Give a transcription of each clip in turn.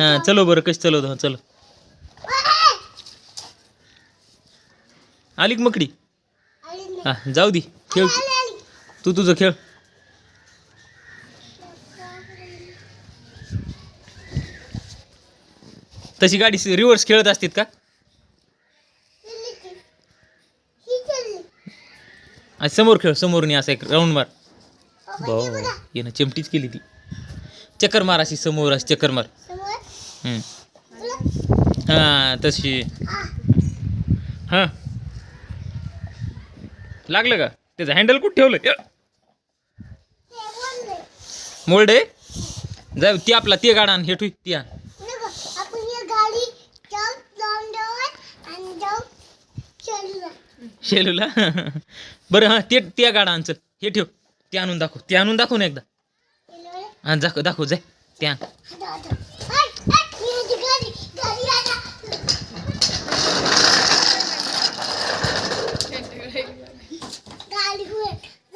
हा चलो बरं कशी चलवतो? हा चलो. आली का मकडी? हा जाऊ दे खेळ तू. तुझं खेळ. तशी गाडी रिव्हर्स खेळत असतात का? आज समोर खेळ समोरनी असा एक राऊंड मार. भाऊ. येणं चिमटीच केली ती. चक्कर मार अशी समोर अशी चक्कर मार. हा तशी. हां. लागलं का? त्याचं हँडल कुठं ठेवलं मोल्ड? आहे जाऊ ती आपला ते गाडा आण हे ठू ती आण. शेलूला? बरं हां ते त्या गाडा आण चल. हे ठेव. ते आणून दाखव. ते आणून दाखव ना एकदा. हां दाखव दाखव जाय. ते आण.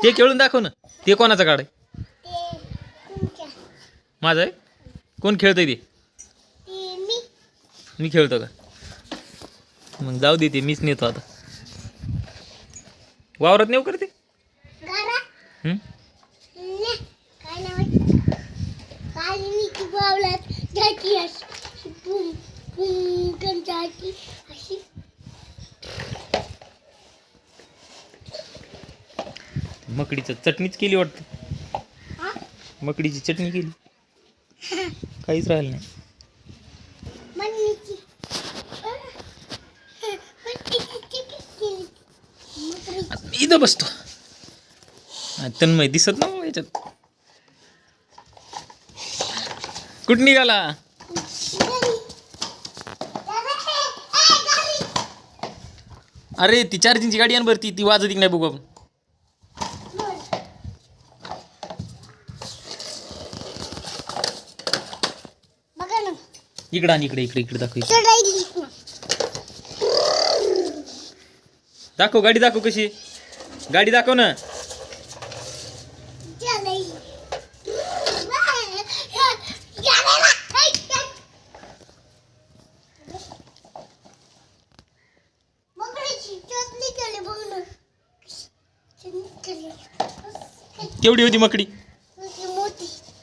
ते खेळून दाखव ना. ते कोणाचा गाड आहे? माझं आहे? कोण खेळतंय ते? मी खेळतो का? मग जाऊ दे ते मीच नेतो आता. वावरात नेऊ करते हं? अशी मकडीचं चटणीच केली वाटतं. हा? मकडीची चटणी केली. काहीच राहिलं नाही. इथं बसतो. हा, तन्मय दिसत ना मग याच्यात. कुठं निघाला? अरे ती चार्जिंगची गाडी आण बरं ती. ती वाजत नाही बघू आपण बघा ना इकडं आण इकडे इकडे इकडे दाखव इकडे. दाखव गाडी दाखव कशी. गाडी दाखव ना. केवढी होती मकडी?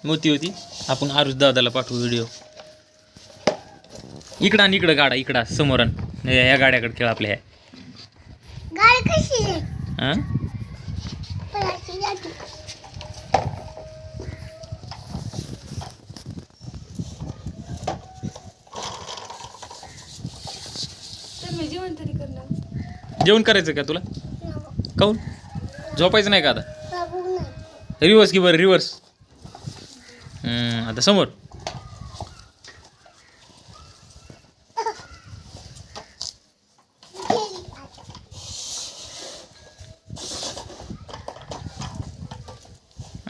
मोठी. होती. आपण आरुष दादाला पाठवू व्हिडिओ इकडं आणि इकडं गाडा इकडं समोर आण. या गाड्याकडे खेळ आपल्या ह्या गाडी कशी आहे? हां? जेवण तरी करणार? जेवण करायचं का तुला? काऊन? झोपायचं नाही का आता? बाबू नाही. रिवर्स की बरं रिवर्स आता समोर.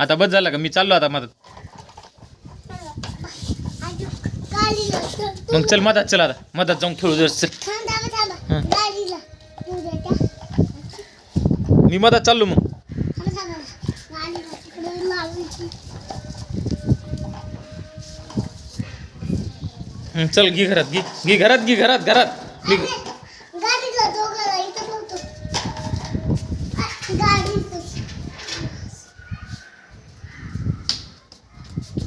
आता बस झाला का? मी चाललो आता मदत. मग चल मदत चल आता. मदत जाऊन खेळू जर. चल. मी मदत चाललो मग. चल घे घरात घे. घे घरात घे घरात घरात मी गाडीला दोघं इथं नव्हतं गाडी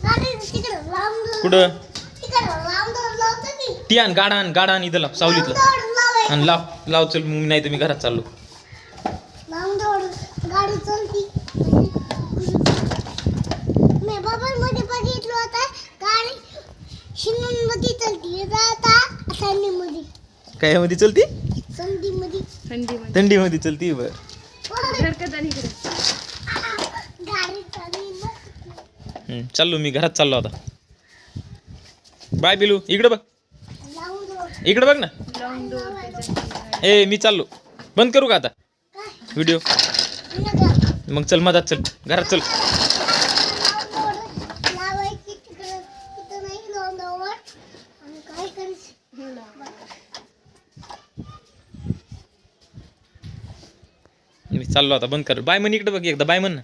गाडी तिकडे लांब कुठं? ती आण गाडा आण गाडा आण इथं लाव सावलीतला. आणि लाव लाव चल मग नाही तर मी घरात चाललो. मी बाबा मध्ये चलती. काय मध्ये चलती? बर. चाललो मी घरात चाललो आता. बाय बिलू इकडं बघ. इकडे इकडं बघ ना. ए मी चाललो. बंद करू का आता? व्हिडिओ मग चल मधात चल. घरात चल. मी चाललो आता बंद कर. बाय म्हण इकडं बघ एकदा. बाय म्हण ना.